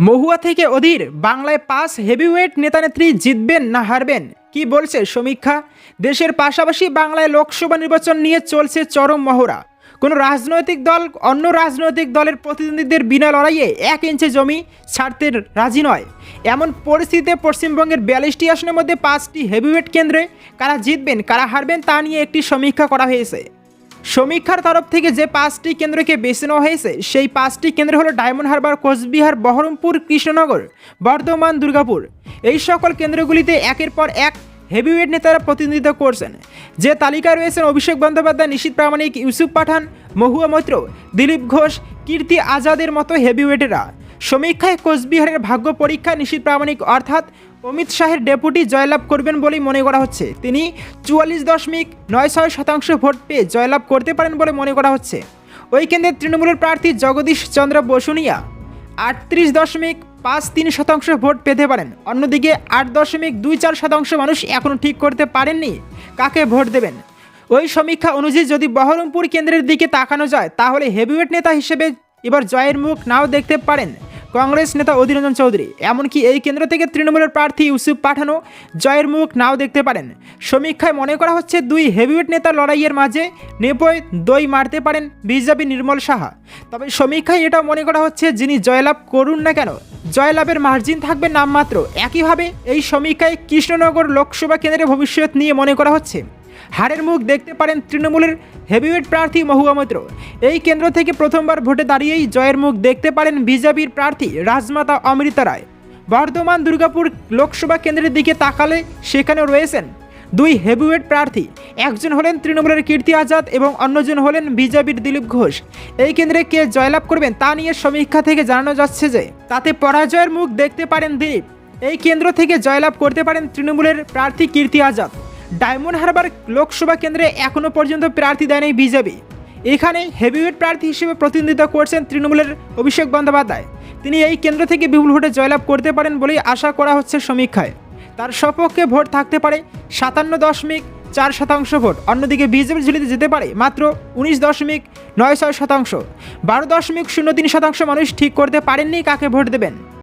মহুয়া থেকে অধীর বাংলায় pass heavyweight নেতানেত্রী জিতবেন না হারবেন? কি বলছে সমীক্ষা? দেশের পাশাপাশি বাংলায় লোকসভা নির্বাচন নিয়ে চলছে চরম মহড়া। কোনো রাজনৈতিক দল অন্য রাজনৈতিক দলের প্রতিনিধিদের বিনা লড়াইয়ে এক ইঞ্চি জমি ছাড়তে রাজি নয়। এমন পরিস্থিতিতে পশ্চিমবঙ্গের বিয়াল্লিশটি আসনের মধ্যে পাঁচটি হেভিওয়েট কেন্দ্রে কারা জিতবেন, কারা হারবেন তা নিয়ে একটি সমীক্ষা করা হয়েছে। সমীক্ষার তরফ থেকে যে পাঁচটি কেন্দ্রকে বেছে নেওয়া হয়েছে, সেই পাঁচটি কেন্দ্র হলো ডায়মন্ড হারবার, কোচবিহার, বহরমপুর, কৃষ্ণনগর, বর্ধমান, দুর্গাপুর। এই সকল কেন্দ্রগুলিতে একের পর এক হেভিওয়েট নেতারা প্রতিনিধিত্ব করছেন। যে তালিকায় রয়েছেন অভিষেক বন্দ্যোপাধ্যায়, নিশীত প্রামাণিক, ইউসুফ পাঠান, মহুয়া মৈত্র, দিলীপ ঘোষ, কীর্তি আজাদের মতো হেভিওয়েটেরা। সমীক্ষায় কোচবিহারের ভাগ্য পরীক্ষা নিশীত প্রামাণিক, অর্থাৎ অমিত শাহের ডেপুটি জয়লাভ করবেন বলেই মনে করা হচ্ছে। তিনি চুয়াল্লিশ দশমিক নয় ছয় শতাংশ ভোট পেয়ে জয়লাভ করতে পারেন বলে মনে করা হচ্ছে। ওই কেন্দ্রে তৃণমূলের প্রার্থী জগদীশ চন্দ্র বসুনিয়া আটত্রিশ দশমিক পাঁচ তিন শতাংশ ভোট পেতে পারেন। অন্যদিকে আট দশমিক দুই চার শতাংশ মানুষ এখনও ঠিক করতে পারেননি কাকে ভোট দেবেন। ওই সমীক্ষা অনুযায়ী যদি বহরমপুর কেন্দ্রের দিকে তাকানো যায়, তাহলে হেভিওয়েট নেতা হিসেবে এবার জয়ের মুখ নাও দেখতে পারেন। কংগ্রেস নেতা অধীর রঞ্জন চৌধুরী, এমনকি এই কেন্দ্র থেকে তৃণমূলের প্রার্থী ইউসুফ পাঠানো জয়ের মুখ নাও দেখতে পারেন। সমীক্ষায় মনে করা হচ্ছে দুই হেভিওয়েট নেতার লড়াইয়ের মাঝে নেপোয় দই মারতে পারেন বিজেপি নির্মল সাহা। তবে সমীক্ষায় এটাও মনে করা হচ্ছে যিনি জয়লাভ করুন না কেন, জয়লাভের মার্জিন থাকবে নামমাত্র। একইভাবে এই সমীক্ষায় কৃষ্ণনগর লোকসভা কেন্দ্রের ভবিষ্যৎ নিয়ে মনে করা হচ্ছে। হারের মুখ দেখতে পারেন তৃণমূলের হেভিওয়েট প্রার্থী মহুয়া মৈত্র। এই কেন্দ্র থেকে প্রথমবার ভোটে দাঁড়িয়েই জয়ের মুখ দেখতে পারেন বিজেপির প্রার্থী রাজমাতা অমৃতা রায়। বর্ধমান দুর্গাপুর লোকসভা কেন্দ্রের দিকে তাকালে সেখানে রয়েছেন দুই হেভিওয়েট প্রার্থী। একজন হলেন তৃণমূলের কীর্তি আজাদ এবং অন্যজন হলেন বিজেপির দিলীপ ঘোষ। এই কেন্দ্রে কে জয়লাভ করবেন তা নিয়ে সমীক্ষা থেকে জানানো যাচ্ছে যে, তাতে পরাজয়ের মুখ দেখতে পারেন দিলীপ। এই কেন্দ্র থেকে জয়লাভ করতে পারেন তৃণমূলের প্রার্থী কীর্তি আজাদ। ডায়মন্ড হারবার লোকসভা কেন্দ্রে এখনও পর্যন্ত প্রার্থী দেয়নি বিজেপি। এখানে হেভিওয়েট প্রার্থী হিসেবে প্রতিনিধিত্ব করছেন তৃণমূলের অভিষেক বন্দ্যোপাধ্যায়। তিনি এই কেন্দ্র থেকে বিপুল ভোটে জয়লাভ করতে পারেন বলেই আশা করা হচ্ছে সমীক্ষায়। তার সপক্ষে ভোট থাকতে পারে সাতান্ন দশমিক চার শতাংশ ভোট। অন্যদিকে বিজেপি ঝুলিতে যেতে পারে মাত্র উনিশ দশমিক নয় ছয় শতাংশ। বারো দশমিক শূন্য তিন শতাংশ মানুষ ঠিক করতে পারেননি কাকে ভোট দেবেন।